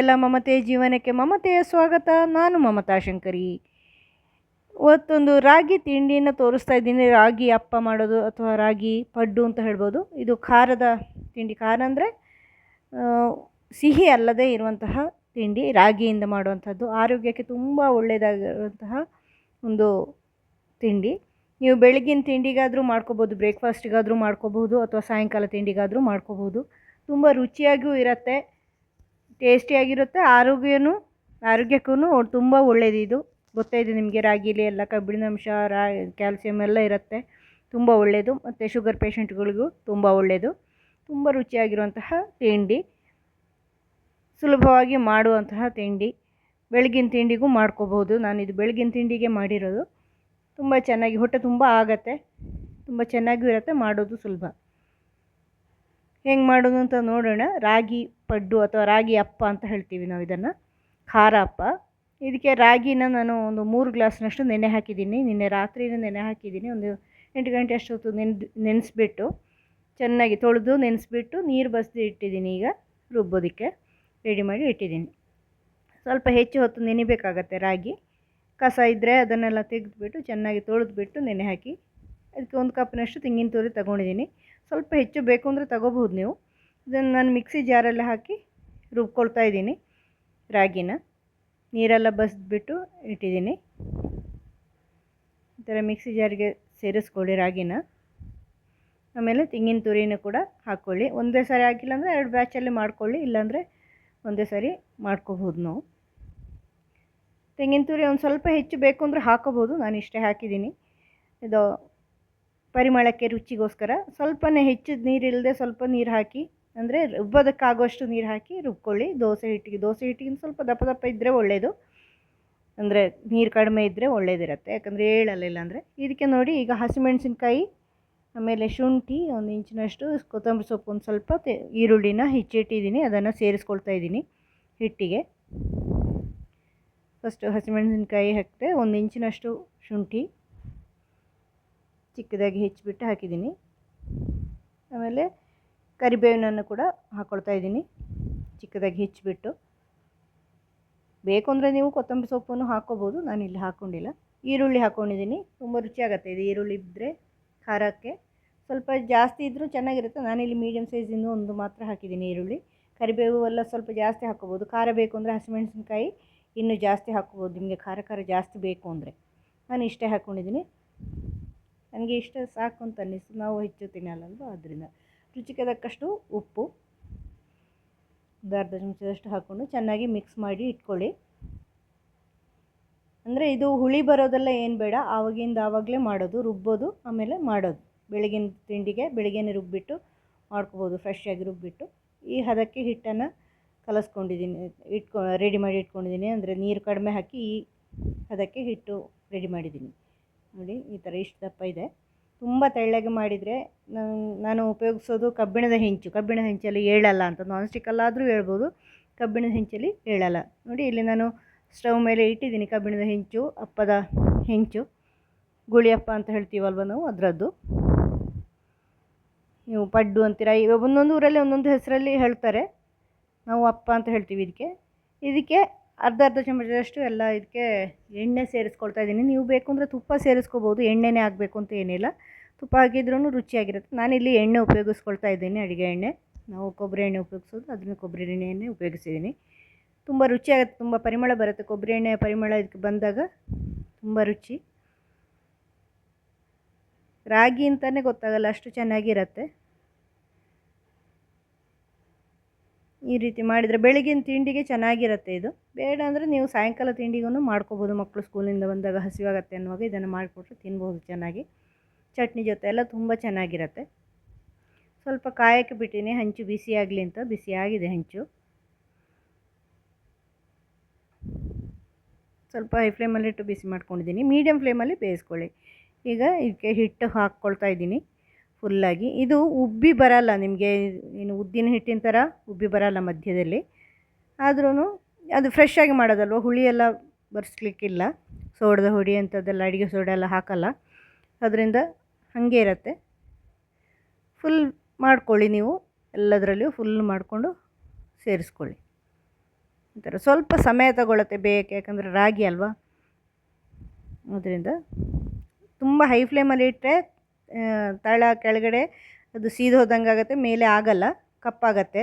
ನಿಮಗೆಲ್ಲ ಮಮತೆ ಜೀವನಕ್ಕೆ ಮಮತೆಯ ಸ್ವಾಗತ. ನಾನು ಮಮತಾ ಶಂಕರಿ. ಇವತ್ತೊಂದು ರಾಗಿ ತಿಂಡಿಯನ್ನು ತೋರಿಸ್ತಾ ಇದ್ದೀನಿ. ರಾಗಿ ಅಪ್ಪ ಮಾಡೋದು ಅಥವಾ ರಾಗಿ ಪಡ್ಡು ಅಂತ ಹೇಳ್ಬೋದು. ಇದು ಖಾರದ ತಿಂಡಿ. ಖಾರ ಅಂದರೆ ಸಿಹಿ ಅಲ್ಲದೆ ಇರುವಂತಹ ತಿಂಡಿ, ರಾಗಿಯಿಂದ ಮಾಡುವಂಥದ್ದು. ಆರೋಗ್ಯಕ್ಕೆ ತುಂಬ ಒಳ್ಳೆಯದಾಗಿರುವಂತಹ ಒಂದು ತಿಂಡಿ. ನೀವು ಬೆಳಗಿನ ತಿಂಡಿಗಾದರೂ ಮಾಡ್ಕೋಬೋದು, ಬ್ರೇಕ್ಫಾಸ್ಟಿಗಾದರೂ ಮಾಡ್ಕೋಬಹುದು ಅಥವಾ ಸಾಯಂಕಾಲ ತಿಂಡಿಗಾದರೂ ಮಾಡ್ಕೋಬಹುದು ತುಂಬ ರುಚಿಯಾಗಿಯೂ ಇರುತ್ತೆ. ಟೇಸ್ಟಿಯಾಗಿರುತ್ತೆ, ಆರೋಗ್ಯನೂ ಆರೋಗ್ಯಕ್ಕೂ ತುಂಬ ಒಳ್ಳೆಯದು ಇದು. ಗೊತ್ತೇ ಇದೆ ನಿಮಗೆ, ರಾಗಿಲಿ ಎಲ್ಲ ಕಬ್ಬಿಣಾಂಶ ರಾ, ಕ್ಯಾಲ್ಸಿಯಂ ಎಲ್ಲ ಇರುತ್ತೆ. ತುಂಬ ಒಳ್ಳೆಯದು ಮತ್ತು ಶುಗರ್ ಪೇಷಂಟ್ಗಳಿಗೂ ತುಂಬ ಒಳ್ಳೆಯದು ತುಂಬ ರುಚಿಯಾಗಿರುವಂತಹ ತಿಂಡಿ. ಸುಲಭವಾಗಿ ಮಾಡುವಂತಹ ತಿಂಡಿ. ಬೆಳಗಿನ ತಿಂಡಿಗೂ ಮಾಡ್ಕೋಬೋದು. ನಾನು ಇದು ಬೆಳಗಿನ ತಿಂಡಿಗೆ ಮಾಡಿರೋದು. ತುಂಬ ಚೆನ್ನಾಗಿ, ಹೊಟ್ಟೆ ತುಂಬ ಆಗತ್ತೆ. ತುಂಬ ಚೆನ್ನಾಗೂ ಇರುತ್ತೆ, ಮಾಡೋದು ಸುಲಭ. ಹೆಂಗೆ ಮಾಡೋದು ಅಂತ ನೋಡೋಣ. ರಾಗಿ ಪಡ್ಡು ಅಥವಾ ರಾಗಿ ಅಪ್ಪ ಅಂತ ಹೇಳ್ತೀವಿ ನಾವು ಇದನ್ನು. ಖಾರ ಅಪ್ಪ. ಇದಕ್ಕೆ ರಾಗಿನ ನಾನು ಒಂದು ಮೂರು ಗ್ಲಾಸ್ನಷ್ಟು ನೆನೆ ಹಾಕಿದ್ದೀನಿ. ನಿನ್ನೆ ರಾತ್ರಿನ ನೆನೆ ಹಾಕಿದ್ದೀನಿ. ಒಂದು ಎಂಟು ಗಂಟೆ ಅಷ್ಟೊತ್ತು ನೆನ್, ನೆನೆಸ್ಬಿಟ್ಟು ಚೆನ್ನಾಗಿ ತೊಳೆದು ನೆನೆಸ್ಬಿಟ್ಟು ನೀರು ಬಸಿದು ಇಟ್ಟಿದ್ದೀನಿ ಈಗ ರುಬ್ಬೋದಕ್ಕೆ. ರೆಡಿ ಮಾಡಿ ಇಟ್ಟಿದ್ದೀನಿ. ಸ್ವಲ್ಪ ಹೆಚ್ಚು ಹೊತ್ತು ನೆನಿಬೇಕಾಗತ್ತೆ ರಾಗಿ. ಕಸ ಇದ್ದರೆ ಅದನ್ನೆಲ್ಲ ತೆಗೆದುಬಿಟ್ಟು ಚೆನ್ನಾಗಿ ತೊಳೆದುಬಿಟ್ಟು ನೆನೆ ಹಾಕಿ, ಅದಕ್ಕೆ ಒಂದು ಕಪ್ನಷ್ಟು ತೆಂಗಿನ ತುರಿ ತೊಗೊಂಡಿದ್ದೀನಿ. ಸ್ವಲ್ಪ ಹೆಚ್ಚು ಬೇಕು ಅಂದರೆ ತಗೋಬಹುದು ನೀವು. ಇದನ್ನು ನಾನು ಮಿಕ್ಸಿ ಜಾರಲ್ಲಿ ಹಾಕಿ ರುಬ್ಕೊಳ್ತಾ ಇದ್ದೀನಿ ರಾಗಿನ. ನೀರೆಲ್ಲ ಬಸಿದ್ಬಿಟ್ಟು ಇಟ್ಟಿದ್ದೀನಿ. ಈ ಥರ ಮಿಕ್ಸಿ ಜಾರಿಗೆ ಸೇರಿಸ್ಕೊಳ್ಳಿ ರಾಗಿನ. ಆಮೇಲೆ ತೆಂಗಿನ ತುರಿನೂ ಕೂಡ ಹಾಕ್ಕೊಳ್ಳಿ. ಒಂದೇ ಸಾರಿ ಹಾಕಿಲ್ಲ ಅಂದರೆ ಎರಡು ಬ್ಯಾಚಲ್ಲಿ ಮಾಡ್ಕೊಳ್ಳಿ, ಇಲ್ಲಾಂದರೆ ಒಂದೇ ಸಾರಿ ಮಾಡ್ಕೋಬೋದು ನಾವು. ತೆಂಗಿನ ತುರಿ ಒಂದು ಸ್ವಲ್ಪ ಹೆಚ್ಚು ಬೇಕು ಅಂದರೆ ಹಾಕೋಬೋದು. ನಾನು ಇಷ್ಟೇ ಹಾಕಿದ್ದೀನಿ. ಇದು ಪರಿಮಳಕ್ಕೆ ರುಚಿಗೋಸ್ಕರ. ಸ್ವಲ್ಪನೇ ಹೆಚ್ಚು ನೀರಿಲ್ಲದೆ ಸ್ವಲ್ಪ ನೀರು ಹಾಕಿ ಅಂದರೆ ರುಬ್ಬೋದಕ್ಕಾಗುವಷ್ಟು ನೀರು ಹಾಕಿ ರುಬ್ಕೊಳ್ಳಿ. ದೋಸೆ ಹಿಟ್ಟಿಗೆ, ದೋಸೆ ಹಿಟ್ಟಿಗಿಂತ ಸ್ವಲ್ಪ ದಪ್ಪ ದಪ್ಪ ಇದ್ದರೆ ಒಳ್ಳೆಯದು ಅಂದರೆ ನೀರು ಕಡಿಮೆ ಇದ್ದರೆ ಒಳ್ಳೇದಿರುತ್ತೆ. ಯಾಕಂದರೆ ಏಳಲ್ಲ ಅಂದರೆ. ಇದಕ್ಕೆ ನೋಡಿ ಈಗ ಹಸಿಮೆಣಸಿನ್ಕಾಯಿ, ಆಮೇಲೆ ಶುಂಠಿ ಒಂದು ಇಂಚಿನಷ್ಟು ಕೊತ್ತಂಬರಿ ಸೊಪ್ಪು ಒಂದು ಸ್ವಲ್ಪ ಈರುಳ್ಳಿನ ಹೆಚ್ಚಿಟ್ಟಿದ್ದೀನಿ. ಅದನ್ನು ಸೇರಿಸ್ಕೊಳ್ತಾ ಇದ್ದೀನಿ ಹಿಟ್ಟಿಗೆ. ಫಸ್ಟು ಹಸಿಮೆಣಸಿನ್ಕಾಯಿ ಹಾಕಿದೆ ಒಂದು ಇಂಚಿನಷ್ಟು ಶುಂಠಿ ಚಿಕ್ಕದಾಗಿ ಹೆಚ್ಚಿಬಿಟ್ಟು ಹಾಕಿದ್ದೀನಿ. ಆಮೇಲೆ ಕರಿಬೇವಿನನ್ನು ಕೂಡ ಹಾಕ್ಕೊಳ್ತಾ ಇದ್ದೀನಿ. ಚಿಕ್ಕದಾಗಿ ಹೆಚ್ಚಿಬಿಟ್ಟು. ಬೇಕು ಅಂದರೆ ನೀವು ಕೊತ್ತಂಬರಿ ಸೊಪ್ಪನ್ನು ಹಾಕ್ಕೋಬೋದು ನಾನು ಇಲ್ಲಿ ಹಾಕ್ಕೊಂಡಿಲ್ಲ ಈರುಳ್ಳಿ ಹಾಕ್ಕೊಂಡಿದ್ದೀನಿ ತುಂಬ ರುಚಿಯಾಗತ್ತೆ ಇದು ಈರುಳ್ಳಿ ಇದ್ದರೆ ಖಾರಕ್ಕೆ. ಸ್ವಲ್ಪ ಜಾಸ್ತಿ ಇದ್ದರೂ ಚೆನ್ನಾಗಿರುತ್ತೆ. ನಾನಿಲ್ಲಿ ಮೀಡಿಯಮ್ ಸೈಜಿಂದು ಒಂದು ಮಾತ್ರ ಹಾಕಿದ್ದೀನಿ ಈರುಳ್ಳಿ. ಕರಿಬೇವು ಎಲ್ಲ ಸ್ವಲ್ಪ ಜಾಸ್ತಿ ಹಾಕ್ಕೋಬೋದು ಖಾರ ಬೇಕು ಅಂದರೆ ಹಸಿಮೆಣಸಿನ್ಕಾಯಿ, ಇನ್ನೂ ಜಾಸ್ತಿ ಹಾಕ್ಕೋಬೋದು ನಿಮಗೆ ಖಾರ ಖಾರ ಜಾಸ್ತಿ ಬೇಕು ಅಂದರೆ. ನಾನು ಇಷ್ಟೇ ಹಾಕ್ಕೊಂಡಿದ್ದೀನಿ ನನಗೆ ಇಷ್ಟ ಸಾಕು ಅಂತ ಅನ್ನಿಸ್ತು. ನಾವು ಹೆಚ್ಚು ತಿನ್ನಲ್ಲಲ್ವ? ಅದರಿಂದ ರುಚಿಗೆ ತಕ್ಕಷ್ಟು ಉಪ್ಪು. ಒಂದು ಅರ್ಧ ಚಮಚದಷ್ಟು ಹಾಕ್ಕೊಂಡು ಚೆನ್ನಾಗಿ ಮಿಕ್ಸ್ ಮಾಡಿ ಇಟ್ಕೊಳ್ಳಿ. ಅಂದರೆ ಇದು ಹುಳಿ ಬರೋದೆಲ್ಲ ಏನು ಬೇಡ, ಆವಾಗಿಂದ ಆವಾಗಲೇ ಮಾಡೋದು, ರುಬ್ಬೋದು, ಆಮೇಲೆ ಮಾಡೋದು. ಬೆಳಗಿನ ತಿಂಡಿಗೆ ಬೆಳಗ್ಗೆನೇ ರುಬ್ಬಿಟ್ಟು ಮಾಡ್ಕೋಬೋದು ಫ್ರೆಶ್ಶಾಗಿ ರುಬ್ಬಿಟ್ಟು. ಈ ಹದಕ್ಕೆ ಹಿಟ್ಟನ್ನು ಕಲಸ್ಕೊಂಡಿದ್ದೀನಿ, ಇಟ್ಕೊ ರೆಡಿ ಮಾಡಿ ಇಟ್ಕೊಂಡಿದ್ದೀನಿ. ಅಂದರೆ ನೀರು ಕಡಿಮೆ ಹಾಕಿ ಈ ಹದಕ್ಕೆ ಹಿಟ್ಟು ರೆಡಿ ಮಾಡಿದ್ದೀನಿ. ನೋಡಿ, ಈ ಥರ ಇಷ್ಟು ದಪ್ಪ ಇದೆ. ತುಂಬ ತೆಳ್ಳಗೆ ಮಾಡಿದರೆ ನಾನು ಉಪಯೋಗಿಸೋದು ಕಬ್ಬಿಣದ ಹೆಂಚು. ಕಬ್ಬಿಣದ ಹೆಂಚಲ್ಲಿ ಏಳಲ್ಲ ಅಂತ ನಾನ್ ಸ್ಟಿಕ್ಕಲ್ಲಾದರೂ ಹೇಳ್ಬೋದು, ಕಬ್ಬಿಣದ ಹೆಂಚಲ್ಲಿ ಏಳಲ್ಲ. ನೋಡಿ ಇಲ್ಲಿ ನಾನು ಸ್ಟವ್ ಮೇಲೆ ಇಟ್ಟಿದ್ದೀನಿ ಕಬ್ಬಿಣದ ಹೆಂಚು, ಅಪ್ಪದ ಹೆಂಚು. ಗುಳಿಯಪ್ಪ ಅಂತ ಹೇಳ್ತೀವಲ್ವ ನಾವು ಅದರದ್ದು. ನೀವು ಪಡ್ಡು ಅಂತೀರ ಇವಾಗ ಒಂದೊಂದು ಊರಲ್ಲಿ ಒಂದೊಂದು ಹೆಸರಲ್ಲಿ ಹೇಳ್ತಾರೆ. ನಾವು ಅಪ್ಪ ಅಂತ ಹೇಳ್ತೀವಿ ಇದಕ್ಕೆ. ಇದಕ್ಕೆ ಅರ್ಧ ಅರ್ಧ ಚಮಚದಷ್ಟು ಎಲ್ಲ ಇದಕ್ಕೆ ಎಣ್ಣೆ ಸೇರಿಸ್ಕೊಳ್ತಾ ಇದ್ದೀನಿ. ನೀವು ಬೇಕು ಅಂದರೆ ತುಪ್ಪ ಸೇರಿಸ್ಕೋಬೋದು, ಎಣ್ಣೆನೇ ಆಗಬೇಕು ಅಂತ ಏನಿಲ್ಲ. ತುಪ್ಪ ಹಾಕಿದ್ರೂ ರುಚಿಯಾಗಿರುತ್ತೆ. ನಾನಿಲ್ಲಿ ಎಣ್ಣೆ ಉಪಯೋಗಿಸ್ಕೊಳ್ತಾ ಇದ್ದೀನಿ ಅಡುಗೆ ಎಣ್ಣೆ. ನಾವು ಕೊಬ್ಬರಿ ಎಣ್ಣೆ ಉಪಯೋಗಿಸೋದು, ಅದನ್ನು ಕೊಬ್ಬರಿ ಎಣ್ಣೆಯನ್ನೇ ಉಪಯೋಗಿಸಿದ್ದೀನಿ. ತುಂಬ ರುಚಿಯಾಗುತ್ತೆ, ತುಂಬ ಪರಿಮಳ ಬರುತ್ತೆ. ಕೊಬ್ಬರಿ ಎಣ್ಣೆಯ ಪರಿಮಳ ಇದಕ್ಕೆ ಬಂದಾಗ ತುಂಬ ರುಚಿ. ರಾಗಿ ಅಂತಲೇ ಗೊತ್ತಾಗಲ್ಲ, ಅಷ್ಟು ಚೆನ್ನಾಗಿರುತ್ತೆ. ಈ ರೀತಿ ಮಾಡಿದರೆ ಬೆಳಗಿನ ತಿಂಡಿಗೆ ಚೆನ್ನಾಗಿರುತ್ತೆ ಇದು. ಬೇಡ ಅಂದರೆ ನೀವು ಸಾಯಂಕಾಲ ತಿಂಡಿಗೂ ಮಾಡ್ಕೋಬೋದು. ಮಕ್ಕಳು ಸ್ಕೂಲಿಂದ ಬಂದಾಗ ಹಸಿವಾಗತ್ತೆ ಅನ್ನುವಾಗ ಇದನ್ನು ಮಾಡಿಕೊಟ್ರೆ ತಿನ್ಬೋದು ಚೆನ್ನಾಗಿ. ಚಟ್ನಿ ಜೊತೆ ಎಲ್ಲ ತುಂಬ ಚೆನ್ನಾಗಿರುತ್ತೆ. ಸ್ವಲ್ಪ ಕಾಯಕ್ಕೆ ಬಿಟ್ಟಿನಿ, ಹಂಚು ಬಿಸಿಯಾಗಲಿ ಅಂತ ಬಿಸಿಯಾಗಿದೆ ಹಂಚು. ಸ್ವಲ್ಪ ಹೈ ಫ್ಲೇಮಲ್ಲಿಟ್ಟು ಬಿಸಿ ಮಾಡ್ಕೊಂಡಿದ್ದೀನಿ ಮೀಡಿಯಮ್ ಫ್ಲೇಮಲ್ಲಿ ಬೇಯಿಸ್ಕೊಳ್ಳಿ. ಈಗ ಇದಕ್ಕೆ ಹಿಟ್ಟು ಹಾಕ್ಕೊಳ್ತಾ ಇದ್ದೀನಿ ಫುಲ್ಲಾಗಿ ಇದು ಉಬ್ಬಿ ಬರಲ್ಲ ನಿಮಗೆ ಏನು ಉದ್ದಿನ ಹಿಟ್ಟಿನ ಥರ ಉಬ್ಬಿ ಬರಲ್ಲ ಮಧ್ಯದಲ್ಲಿ. ಆದ್ರೂ ಅದು ಫ್ರೆಶ್ ಆಗಿ ಮಾಡೋದಲ್ವ, ಹುಳಿ ಎಲ್ಲ ಬರ್ಸ್ಲಿಕ್ಕಿಲ್ಲ. ಸೋಡದ ಹುಡಿ ಅಂಥದ್ದೆಲ್ಲ, ಅಡುಗೆ ಸೋಡ ಎಲ್ಲ ಹಾಕಲ್ಲ. ಅದರಿಂದ ಹಾಗೆ ಇರುತ್ತೆ. ಫುಲ್ ಮಾಡ್ಕೊಳ್ಳಿ ನೀವು, ಎಲ್ಲದರಲ್ಲಿಯೂ ಫುಲ್ ಮಾಡಿಕೊಂಡು ಸೇರಿಸ್ಕೊಳ್ಳಿ. ಈ ಥರ ಸ್ವಲ್ಪ ಸಮಯ ತಗೊಳುತ್ತೆ ಬೇಕು ಯಾಕಂದರೆ ರಾಗಿ ಅಲ್ವಾ? ಅದರಿಂದ ತುಂಬ ಹೈ ಫ್ಲೇಮಲ್ಲಿ ಇಟ್ಟರೆ ತಳ ಕೆಳಗಡೆ ಅದು ಸೀದೋದಂಗೆ ಆಗುತ್ತೆ, ಮೇಲೆ ಆಗಲ್ಲ, ಕಪ್ಪಾಗತ್ತೆ,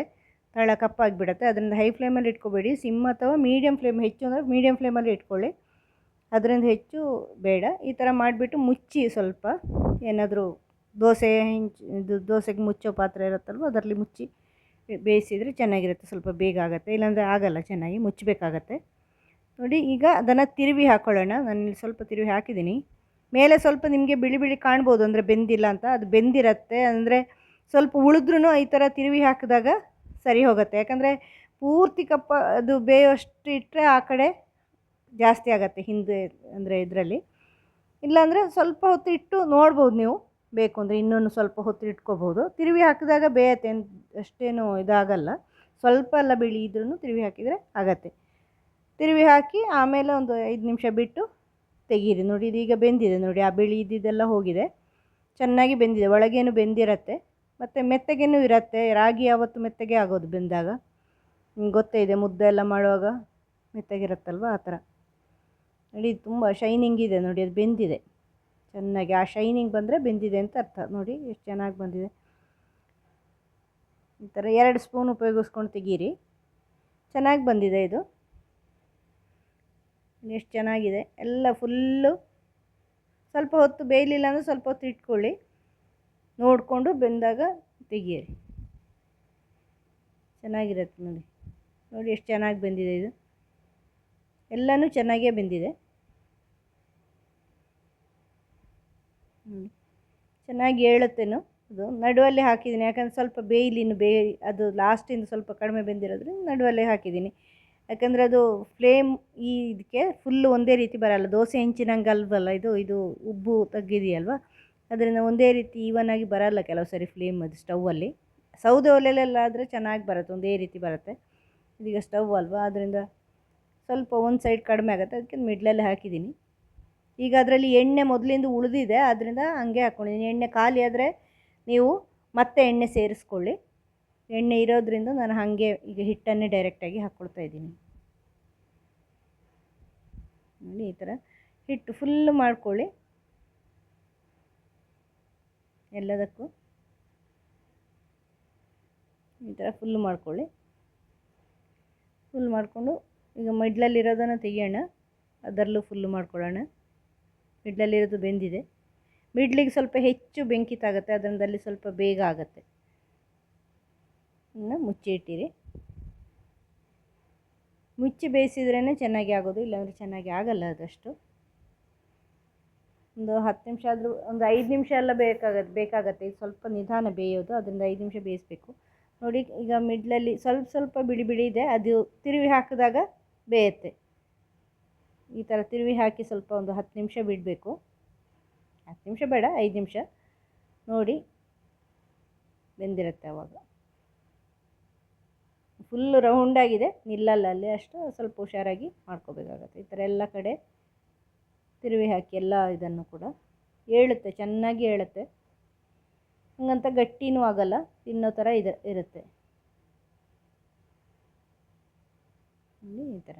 ತಳ ಕಪ್ಪಾಗಿಬಿಡತ್ತೆ. ಅದರಿಂದ ಹೈ ಫ್ಲೇಮಲ್ಲಿ ಇಟ್ಕೋಬೇಡಿ. ಸಿಮ್ ಅಥವಾ ಮೀಡಿಯಮ್ ಫ್ಲೇಮ್ ಹೆಚ್ಚು ಅಂದರೆ ಮೀಡಿಯಮ್ ಫ್ಲೇಮಲ್ಲಿ ಇಟ್ಕೊಳ್ಳಿ. ಅದರಿಂದ ಹೆಚ್ಚು ಬೇಡ. ಈ ಥರ ಮಾಡಿಬಿಟ್ಟು ಮುಚ್ಚಿ ಸ್ವಲ್ಪ ಏನಾದರೂ ದೋಸೆ ಹೆಂಚು, ಇದು ದೋಸೆಗೆ ಮುಚ್ಚೋ ಪಾತ್ರೆ ಇರುತ್ತಲ್ವ, ಅದರಲ್ಲಿ ಮುಚ್ಚಿ ಬೇಯಿಸಿದರೆ ಚೆನ್ನಾಗಿರುತ್ತೆ, ಸ್ವಲ್ಪ ಬೇಗ ಆಗುತ್ತೆ. ಇಲ್ಲಾಂದರೆ ಆಗಲ್ಲ, ಚೆನ್ನಾಗಿ ಮುಚ್ಚಬೇಕಾಗತ್ತೆ. ನೋಡಿ, ಈಗ ಅದನ್ನು ತಿರುವಿ ಹಾಕ್ಕೊಳ್ಳೋಣ ನಾನು ಇಲ್ಲಿ ಸ್ವಲ್ಪ ತಿರುವಿ ಹಾಕಿದ್ದೀನಿ. ಮೇಲೆ ಸ್ವಲ್ಪ ನಿಮಗೆ ಬಿಳಿ ಬಿಳಿ ಕಾಣ್ಬೋದು, ಅಂದರೆ ಬೆಂದಿಲ್ಲ ಅಂತ. ಅದು ಬೆಂದಿರತ್ತೆ, ಅಂದರೆ ಸ್ವಲ್ಪ ಉಳಿದ್ರೂ ಈ ಥರ ತಿರುವಿ ಹಾಕಿದಾಗ ಸರಿ ಹೋಗುತ್ತೆ. ಯಾಕಂದರೆ ಪೂರ್ತಿ ಕಪ್ಪ, ಅದು ಬೇಯೋಷ್ಟು ಇಟ್ಟರೆ ಆ ಕಡೆ ಜಾಸ್ತಿ ಆಗುತ್ತೆ ಹಿಂದೆ, ಅಂದರೆ ಇದರಲ್ಲಿ. ಇಲ್ಲಾಂದರೆ ಸ್ವಲ್ಪ ಹೊತ್ತು ಇಟ್ಟು ನೋಡ್ಬೋದು ನೀವು. ಬೇಕು ಅಂದರೆ ಇನ್ನೊಂದು ಸ್ವಲ್ಪ ಹೊತ್ತು ಇಟ್ಕೋಬೋದು. ತಿರುವಿ ಹಾಕಿದಾಗ ಬೇಯತ್ತೆ ಅಷ್ಟೇನು ಇದಾಗಲ್ಲ. ಸ್ವಲ್ಪ ಎಲ್ಲ ಬಿಳಿ ಇದ್ರೂ ತಿರುವಿ ಹಾಕಿದರೆ ಆಗತ್ತೆ. ತಿರುವಿ ಹಾಕಿ ಆಮೇಲೆ ಒಂದು ಐದು ನಿಮಿಷ ಬಿಟ್ಟು ತೆಗೀರಿ. ನೋಡಿ ಇದೀಗ ಬೆಂದಿದೆ ನೋಡಿ. ಆ ಬಿಳಿ ಇದ್ದಿದ್ದೆಲ್ಲ ಹೋಗಿದೆ. ಚೆನ್ನಾಗಿ ಬೆಂದಿದೆ. ಒಳಗೇನು ಬೆಂದಿರತ್ತೆ, ಮತ್ತು ಮೆತ್ತಗೇನೂ ಇರತ್ತೆ. ರಾಗಿ ಯಾವತ್ತು ಮೆತ್ತಗೆ ಆಗೋದು ಬೆಂದಾಗ? ನಿಮ್ಗೆ ಗೊತ್ತೇ ಇದೆ, ಮುದ್ದೆ ಎಲ್ಲ ಮಾಡುವಾಗ ಮೆತ್ತಗಿರುತ್ತಲ್ವ ಆ ಥರ. ನೋಡಿ, ತುಂಬ ಶೈನಿಂಗ್ ಇದೆ ನೋಡಿ, ಅದು ಬೆಂದಿದೆ. ಚೆನ್ನಾಗಿ ಆ ಶೈನಿಂಗ್ ಬಂದರೆ ಬೆಂದಿದೆ ಅಂತ ಅರ್ಥ. ನೋಡಿ, ಎಷ್ಟು ಚೆನ್ನಾಗಿ ಬಂದಿದೆ. ಈ ಥರ ಎರಡು ಸ್ಪೂನ್ ಉಪಯೋಗಿಸ್ಕೊಂಡು ತೆಗೀರಿ. ಚೆನ್ನಾಗಿ ಬಂದಿದೆ ಇದು. ಎಷ್ಟು ಚೆನ್ನಾಗಿದೆ. ಎಲ್ಲ ಫುಲ್ಲು ಸ್ವಲ್ಪ ಹೊತ್ತು ಬೇಯಲಿಲ್ಲ ಅಂದರೆ ಸ್ವಲ್ಪ ಹೊತ್ತು ಇಟ್ಕೊಳ್ಳಿ. ನೋಡಿಕೊಂಡು ಬೆಂದಾಗ ತೆಗೀರಿ. ಚೆನ್ನಾಗಿರತ್ತೆ ನೋಡಿ. ನೋಡಿ, ಎಷ್ಟು ಚೆನ್ನಾಗಿ ಬೆಂದಿದೆ ಇದು. ಎಲ್ಲನೂ ಚೆನ್ನಾಗೇ ಬೆಂದಿದೆ. ಚೆನ್ನಾಗಿ ಹೇಳುತ್ತೇನು ಅದು ನಡುವಲ್ಲಿ ಹಾಕಿದ್ದೀನಿ. ಯಾಕಂದ್ರೆ ಸ್ವಲ್ಪ ಬೇಯಲಿ ಇನ್ನು ಬೇ ಅದು ಲಾಸ್ಟಿಂದ ಸ್ವಲ್ಪ ಕಡಿಮೆ ಬೆಂದಿರೋದ್ರಿಂದ ನಡುವಲ್ಲೇ ಹಾಕಿದ್ದೀನಿ. ಯಾಕಂದರೆ ಅದು ಫ್ಲೇಮ್ ಈ ಇದಕ್ಕೆ ಫುಲ್ಲು ಒಂದೇ ರೀತಿ ಬರಲ್ಲ. ದೋಸೆ ಹೆಂಚಿನಂಗೆ ಅಲ್ವಲ್ಲ ಇದು ಇದು ಉಬ್ಬು ತಗ್ಗಿದೆಯಲ್ವ ಅದರಿಂದ ಒಂದೇ ರೀತಿ ಈವನ್ ಆಗಿ ಬರಲ್ಲ ಕೆಲವು ಸರಿ ಫ್ಲೇಮ್ ಅದು ಸ್ಟವ್ವಲ್ಲಿ ಸೌದೆ ಒಲೆಯಲ್ಲೆಲ್ಲ ಆದರೆ ಚೆನ್ನಾಗಿ ಬರುತ್ತೆ, ಒಂದೇ ರೀತಿ ಬರುತ್ತೆ. ಇದೀಗ ಸ್ಟವ್ ಅಲ್ವಾ? ಅದರಿಂದ ಸ್ವಲ್ಪ ಒಂದು ಸೈಡ್ ಕಡಿಮೆ ಆಗುತ್ತೆ ಅದಕ್ಕೆ ಮಿಡ್ಲಲ್ಲಿ ಹಾಕಿದ್ದೀನಿ ಈಗ ಅದರಲ್ಲಿ ಎಣ್ಣೆ ಮೊದಲಿಂದ ಉಳಿದಿದೆ, ಅದರಿಂದ ಹಂಗೆ ಹಾಕ್ಕೊಂಡಿದ್ದೀನಿ ಎಣ್ಣೆ ಖಾಲಿ ಆದರೆ ನೀವು ಮತ್ತೆ ಎಣ್ಣೆ ಸೇರಿಸ್ಕೊಳ್ಳಿ. ಎಣ್ಣೆ ಇರೋದ್ರಿಂದ ನಾನು ಹಾಗೆ ಈಗ ಹಿಟ್ಟನ್ನೇ ಡೈರೆಕ್ಟಾಗಿ ಹಾಕ್ಕೊಳ್ತಾ ಇದ್ದೀನಿ. ನೋಡಿ ಈ ಥರ ಹಿಟ್ಟು ಫುಲ್ ಮಾಡ್ಕೊಳ್ಳಿ. ಎಲ್ಲದಕ್ಕೂ. ಈ ಥರ ಫುಲ್ ಮಾಡ್ಕೊಳ್ಳಿ. ಫುಲ್ ಮಾಡಿಕೊಂಡು ಈಗ ಮಿಡ್ಲಲ್ಲಿರೋದನ್ನು ತೆಗಿಯೋಣ. ಅದರಲ್ಲೂ ಫುಲ್ಲು ಮಾಡ್ಕೊಳ್ಳೋಣ. ಮಿಡ್ಲಲ್ಲಿರೋದು ಬೆಂದಿದೆ. ಮಿಡ್ಲಿಗೆ ಸ್ವಲ್ಪ ಹೆಚ್ಚು ಬೆಂಕಿ ತಾಗುತ್ತೆ ಅದರಿಂದಲ್ಲಿ ಸ್ವಲ್ಪ ಬೇಗ ಆಗುತ್ತೆ. ಇನ್ನು ಮುಚ್ಚಿ ಇಟ್ಟಿರಿ. ಮುಚ್ಚಿ ಬೇಯಿಸಿದ್ರೇ ಚೆನ್ನಾಗಿ ಆಗೋದು, ಇಲ್ಲಾಂದರೆ ಚೆನ್ನಾಗಿ ಆಗಲ್ಲ ಅದಷ್ಟು. ಒಂದು ಹತ್ತು ನಿಮಿಷ ಆದರೂ, ಒಂದು ಐದು ನಿಮಿಷ ಎಲ್ಲ ಬೇಕಾಗತ್ತೆ ಬೇಕಾಗತ್ತೆ. ಈಗ ಸ್ವಲ್ಪ ನಿಧಾನ ಬೇಯೋದು, ಅದರಿಂದ ಐದು ನಿಮಿಷ ಬೇಯಿಸಬೇಕು. ನೋಡಿ, ಈಗ ಮಿಡ್ಲಲ್ಲಿ ಸ್ವಲ್ಪ ಸ್ವಲ್ಪ ಬಿಡಿ ಬಿಡಿ ಇದೆ. ಅದು ತಿರುವಿ ಹಾಕಿದಾಗ ಬೇಯುತ್ತೆ. ಈ ಥರ ತಿರುವಿ ಹಾಕಿ ಸ್ವಲ್ಪ ಒಂದು ಹತ್ತು ನಿಮಿಷ ಬಿಡಬೇಕು. ಹತ್ತು ನಿಮಿಷ ಬೇಡ, ಐದು ನಿಮಿಷ. ನೋಡಿ ಬೆಂದಿರುತ್ತೆ ಅವಾಗ. ಫುಲ್ಲು ರೌಂಡಾಗಿದೆ ನಿಲ್ಲಲ್ಲ ಅಲ್ಲಿ ಅಷ್ಟು, ಸ್ವಲ್ಪ ಹುಷಾರಾಗಿ ಮಾಡ್ಕೋಬೇಕಾಗತ್ತೆ. ಈ ಥರ ಎಲ್ಲ ಕಡೆ ತಿರುವಿ ಹಾಕಿ ಎಲ್ಲ ಇದನ್ನು ಕೂಡ ಏಳುತ್ತೆ, ಚೆನ್ನಾಗಿ ಏಳುತ್ತೆ. ಹಂಗಂತ ಗಟ್ಟಿನೂ ಆಗಲ್ಲ, ತಿನ್ನೋ ಥರ ಇದೆ, ಇರುತ್ತೆ. ಈ ಥರ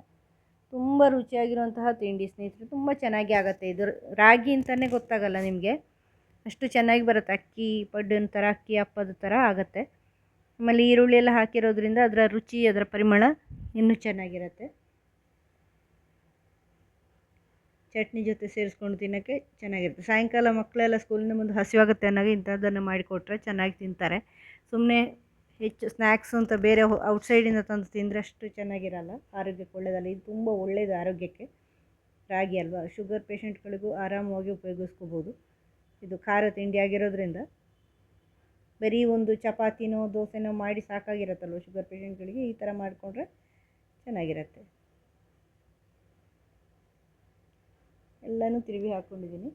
ತುಂಬ ರುಚಿಯಾಗಿರುವಂತಹ ತಿಂಡಿ ಸ್ನೇಹಿತರೆ, ತುಂಬ ಚೆನ್ನಾಗಿ ಆಗುತ್ತೆ ಇದು. ರಾಗಿ ಅಂತಲೇ ಗೊತ್ತಾಗಲ್ಲ ನಿಮಗೆ. ಅಷ್ಟು ಚೆನ್ನಾಗಿ ಬರುತ್ತೆ. ಅಕ್ಕಿ, ಪಡ್ಡಿನ ಥರ, ಅಕ್ಕಿ, ಹಪ್ಪದ ಥರ ಆಗುತ್ತೆ. ಆಮೇಲೆ ಈರುಳ್ಳಿ ಎಲ್ಲ ಹಾಕಿರೋದ್ರಿಂದ ಅದರ ರುಚಿ, ಅದರ ಪರಿಮಳ ಇನ್ನೂ ಚೆನ್ನಾಗಿರುತ್ತೆ. ಚಟ್ನಿ ಜೊತೆ ಸೇರಿಸ್ಕೊಂಡು ತಿನ್ನೋಕ್ಕೆ ಚೆನ್ನಾಗಿರುತ್ತೆ. ಸಾಯಂಕಾಲ ಮಕ್ಕಳೆಲ್ಲ ಸ್ಕೂಲಿಂದ ಮುಂದೆ ಹಸಿವಾಗುತ್ತೆ ಅನ್ನೋಗೆ ಇಂಥದ್ದನ್ನು ಮಾಡಿಕೊಟ್ರೆ ಚೆನ್ನಾಗಿ ತಿಂತಾರೆ. ಸುಮ್ಮನೆ ಹೆಚ್ಚು ಸ್ನ್ಯಾಕ್ಸ್ ಅಂತ ಬೇರೆ ಔಟ್ಸೈಡಿಂದ ತಂದು ತಿಂದರೆ ಅಷ್ಟು ಚೆನ್ನಾಗಿರಲ್ಲ. ಆರೋಗ್ಯಕ್ಕೆ ಒಳ್ಳೆಯದಲ್ಲ ಇದು ತುಂಬ ಒಳ್ಳೆಯದು ಆರೋಗ್ಯಕ್ಕೆ. ರಾಗಿ ಅಲ್ವಾ? ಶುಗರ್ ಪೇಷಂಟ್ಗಳಿಗೂ ಆರಾಮವಾಗಿ ಉಪಯೋಗಿಸ್ಕೋಬೋದು. ಇದು ಖಾರ ತಿಂಡಿ ಆಗಿರೋದ್ರಿಂದ. ಬರೀ ಒಂದು ಚಪಾತಿನೋ, ದೋಸೆನೋ ಮಾಡಿ ಸಾಕಾಗಿರತ್ತಲ್ವ ಶುಗರ್ ಪೇಷೆಂಟ್ಗಳಿಗೆ ಈ ಥರ ಮಾಡಿಕೊಂಡ್ರೆ ಚೆನ್ನಾಗಿರತ್ತೆ. ಎಲ್ಲನೂ ತಿರುವಿ ಹಾಕ್ಕೊಂಡಿದ್ದೀನಿ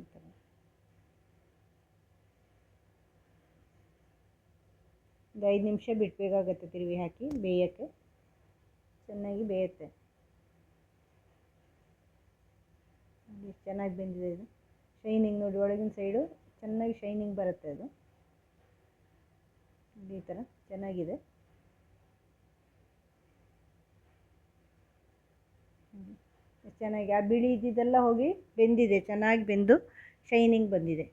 ಈ ಥರ ಒಂದು ಐದು ನಿಮಿಷ ಬಿಡಬೇಕಾಗತ್ತೆ ತಿರುವಿ ಹಾಕಿ ಬೇಯೋಕ್ಕೆ. ಚೆನ್ನಾಗಿ ಬೇಯುತ್ತೆ. ಎಷ್ಟು ಚೆನ್ನಾಗಿ ಬೆಂದಿದೆ ಇದು. ಶೈನಿಂಗ್ ನೋಡಿ, ಒಳಗಿನ ಸೈಡು ಚೆನ್ನಾಗಿ ಶೈನಿಂಗ್ ಬರುತ್ತೆ ಅದು. ಈ ಥರ ಚೆನ್ನಾಗಿದೆ. ಚೆನ್ನಾಗಿ ಆ ಬಿಳಿ ಇದ್ದಿದ್ದೆಲ್ಲ ಹೋಗಿ ಬೆಂದಿದೆ, ಚೆನ್ನಾಗಿ ಬೆಂದು ಶೈನಿಂಗ್ ಬಂದಿದೆ.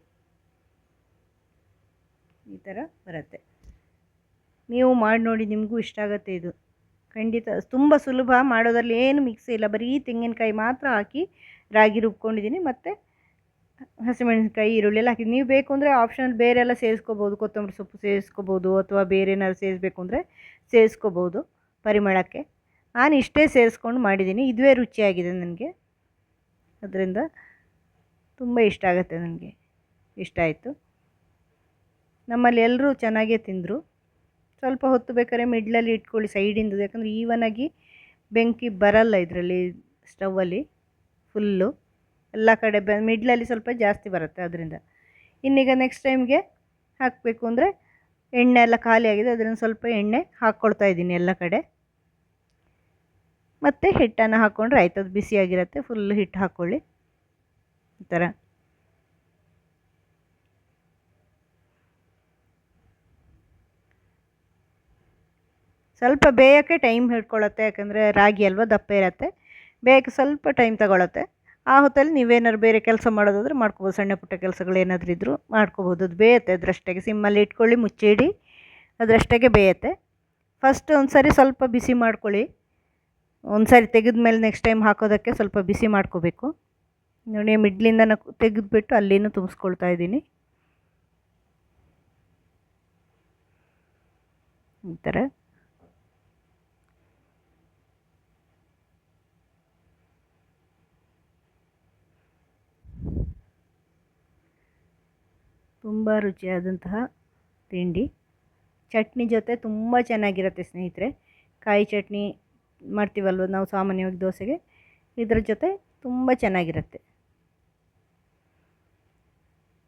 ಈ ಥರ ಬರುತ್ತೆ. ನೀವು ಮಾಡಿ ನೋಡಿ, ನಿಮಗೂ ಇಷ್ಟ ಆಗುತ್ತೆ ಇದು. ಖಂಡಿತ, ತುಂಬ ಸುಲಭ. ಮಾಡೋದ್ರಲ್ಲಿ ಏನು ಮಿಕ್ಸ್ ಇಲ್ಲ. ಬರೀ ತೆಂಗಿನಕಾಯಿ ಮಾತ್ರ ಹಾಕಿ ರಾಗಿ ರುಬ್ಕೊಂಡಿದ್ದೀನಿ. ಮತ್ತು ಹಸಿಮೆಣಸಿನಕಾಯಿ, ಈರುಳ್ಳಿ ಎಲ್ಲ ಹಾಕಿ ನೀವು ಬೇಕು ಅಂದರೆ ಆಪ್ಷನಲ್ ಬೇರೆ ಎಲ್ಲ ಸೇರಿಸ್ಕೋಬೋದು. ಕೊತ್ತಂಬರಿ ಸೊಪ್ಪು ಸೇರಿಸ್ಕೋಬೋದು ಅಥವಾ ಬೇರೆ ಏನಾದ್ರು ಸೇರಿಸ್ಬೇಕು ಅಂದರೆ ಸೇರಿಸ್ಕೋಬೋದು ಪರಿಮಳಕ್ಕೆ. ನಾನು ಇಷ್ಟೇ ಸೇರಿಸ್ಕೊಂಡು ಮಾಡಿದ್ದೀನಿ. ಇದುವೇ ರುಚಿಯಾಗಿದೆ ನನಗೆ. ಅದರಿಂದ ತುಂಬ ಇಷ್ಟ ಆಗುತ್ತೆ ನನಗೆ. ಇಷ್ಟ ಆಯಿತು. ನಮ್ಮಲ್ಲಿ ಎಲ್ಲರೂ ಚೆನ್ನಾಗೇ ತಿಂದರು. ಸ್ವಲ್ಪ ಹೊತ್ತು ಬೇಕಾದ್ರೆ ಮಿಡ್ಲಲ್ಲಿ ಇಟ್ಕೊಳ್ಳಿ ಸೈಡಿಂದು ಯಾಕಂದರೆ ಈವನಾಗಿ ಬೆಂಕಿ ಬರಲ್ಲ ಇದರಲ್ಲಿ ಸ್ಟವಲ್ಲಿ ಫುಲ್ಲು ಎಲ್ಲ ಕಡೆ ಬ, ಮಿಡ್ಲಲ್ಲಿ ಸ್ವಲ್ಪ ಜಾಸ್ತಿ ಬರುತ್ತೆ ಅದರಿಂದ ಇನ್ನೀಗ ನೆಕ್ಸ್ಟ್ ಟೈಮ್ಗೆ ಹಾಕಬೇಕು ಅಂದರೆ ಎಣ್ಣೆ ಎಲ್ಲ ಖಾಲಿ ಆಗಿದೆ ಅದರಿಂದ ಸ್ವಲ್ಪ ಎಣ್ಣೆ ಹಾಕ್ಕೊಳ್ತಾ ಇದ್ದೀನಿ ಎಲ್ಲ ಕಡೆ. ಮತ್ತು ಹಿಟ್ಟನ್ನು ಹಾಕ್ಕೊಂಡ್ರೆ ಆಯ್ತು ಅದು ಬಿಸಿಯಾಗಿರುತ್ತೆ ಫುಲ್ ಹಿಟ್ಟು ಹಾಕ್ಕೊಳ್ಳಿ ಈ ಥರ. ಸ್ವಲ್ಪ ಬೇಯೋಕ್ಕೆ ಟೈಮ್ ಹಿಡ್ಕೊಳ್ಳುತ್ತೆ, ಯಾಕಂದರೆ ರಾಗಿ ಅಲ್ವಾ ದಪ್ಪ ಇರುತ್ತೆ. ಬೇಯಕ್ಕೆ ಸ್ವಲ್ಪ ಟೈಮ್ ತಗೊಳುತ್ತೆ. ಆ ಹೊತ್ತಲ್ಲಿ ನೀವೇನಾದ್ರು ಬೇರೆ ಕೆಲಸ ಮಾಡೋದಾದ್ರೆ ಮಾಡ್ಕೋಬೋದು. ಸಣ್ಣ ಪುಟ್ಟ ಕೆಲಸಗಳು ಏನಾದರೂ ಇದ್ದರೂ ಮಾಡ್ಕೋಬೋದು. ಅದು ಬೇಯುತ್ತೆ ಅದರಷ್ಟಕ್ಕೆ ಸಿಮ್ಮಲ್ಲಿ ಇಟ್ಕೊಳ್ಳಿ, ಮುಚ್ಚಿಡಿ, ಅದರಷ್ಟಾಗೆ ಬೇಯುತ್ತೆ. ಫಸ್ಟ್ ಒಂದು ಸರಿ ಸ್ವಲ್ಪ ಬಿಸಿ ಮಾಡ್ಕೊಳ್ಳಿ. ಒಂದು ಸಾರಿ ತೆಗೆದ ಮೇಲೆ ನೆಕ್ಸ್ಟ್ ಟೈಮ್ ಹಾಕೋದಕ್ಕೆ ಸ್ವಲ್ಪ ಬಿಸಿ ಮಾಡ್ಕೋಬೇಕು. ನೋಡಿ ಮಿಡ್ಲಿಂದ ತೆಗೆದುಬಿಟ್ಟು ಅಲ್ಲಿನೂ ತುಂಬಿಸ್ಕೊಳ್ತಾ ಇದ್ದೀನಿ. ಈ ಥರ. ತುಂಬ ರುಚಿಯಾದಂತಹ ತಿಂಡಿ. ಚಟ್ನಿ ಜೊತೆ ತುಂಬ ಚೆನ್ನಾಗಿರುತ್ತೆ ಸ್ನೇಹಿತರೆ. ಕಾಯಿ ಚಟ್ನಿ ಮಾಡ್ತೀವಲ್ವ ನಾವು ಸಾಮಾನ್ಯವಾಗಿ ದೋಸೆಗೆ? ಇದರ ಜೊತೆ ತುಂಬ ಚೆನ್ನಾಗಿರುತ್ತೆ.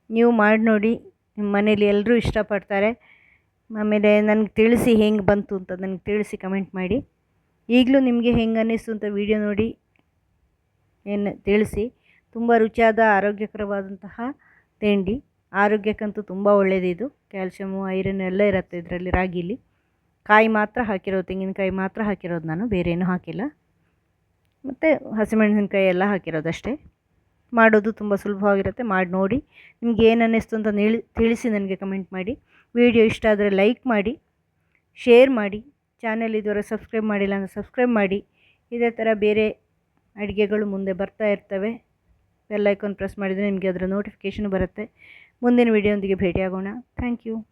ನೀವು ಮಾಡಿ ನೋಡಿ, ನಿಮ್ಮ ಮನೇಲಿ ಎಲ್ಲರೂ ಇಷ್ಟಪಡ್ತಾರೆ. ಆಮೇಲೆ ನನಗೆ ತಿಳಿಸಿ ಹೆಂಗೆ ಬಂತು ಅಂತ ನನಗೆ ತಿಳಿಸಿ ಕಮೆಂಟ್ ಮಾಡಿ. ಈಗಲೂ ನಿಮಗೆ ಹೆಂಗೆ ಅನ್ನಿಸ್ತು ಅಂತ ವಿಡಿಯೋ ನೋಡಿ, ಏನು ತಿಳಿಸಿ. ತುಂಬ ರುಚಿಯಾದ, ಆರೋಗ್ಯಕರವಾದಂತಹ ತಿಂಡಿ. ಆರೋಗ್ಯಕ್ಕಂತೂ ತುಂಬ ಒಳ್ಳೆಯದಿದು ಕ್ಯಾಲ್ಶಿಯಮು, ಐರನ್ ಎಲ್ಲ ಇರುತ್ತೆ ಇದರಲ್ಲಿ ರಾಗಿಲಿ. ಕಾಯಿ ಮಾತ್ರ ಹಾಕಿರೋದು, ತೆಂಗಿನಕಾಯಿ ಮಾತ್ರ ಹಾಕಿರೋದು ನಾನು ಬೇರೆ ಏನೂ ಹಾಕಿಲ್ಲ. ಮತ್ತು ಹಸಿಮೆಣಸಿನ್ಕಾಯಿ ಎಲ್ಲ ಹಾಕಿರೋದಷ್ಟೇ ಮಾಡೋದು ತುಂಬ ಸುಲಭವಾಗಿರುತ್ತೆ, ಮಾಡಿ ನೋಡಿ. ನಿಮ್ಗೆ ಏನು ಅನ್ನಿಸ್ತು ಅಂತ ನಿಳಿ ತಿಳಿಸಿ ನನಗೆ ಕಮೆಂಟ್ ಮಾಡಿ. ವಿಡಿಯೋ ಇಷ್ಟ ಆದರೆ ಲೈಕ್ ಮಾಡಿ, ಶೇರ್ ಮಾಡಿ. ಚಾನೆಲ್ ಇದುವರೆಗೆ ಸಬ್ಸ್ಕ್ರೈಬ್ ಮಾಡಿಲ್ಲ ಅಂದರೆ ಸಬ್ಸ್ಕ್ರೈಬ್ ಮಾಡಿ. ಇದೇ ಥರ ಬೇರೆ ಅಡುಗೆಗಳು ಮುಂದೆ ಬರ್ತಾ ಇರ್ತವೆ. ಬೆಲ್ಲೈಕಾನ್ ಪ್ರೆಸ್ ಮಾಡಿದರೆ ನಿಮಗೆ ಅದರ ನೋಟಿಫಿಕೇಷನ್ ಬರುತ್ತೆ. ಮುಂದಿನ ವಿಡಿಯೋದೊಂದಿಗೆ ಭೇಟಿಯಾಗೋಣ. Thank you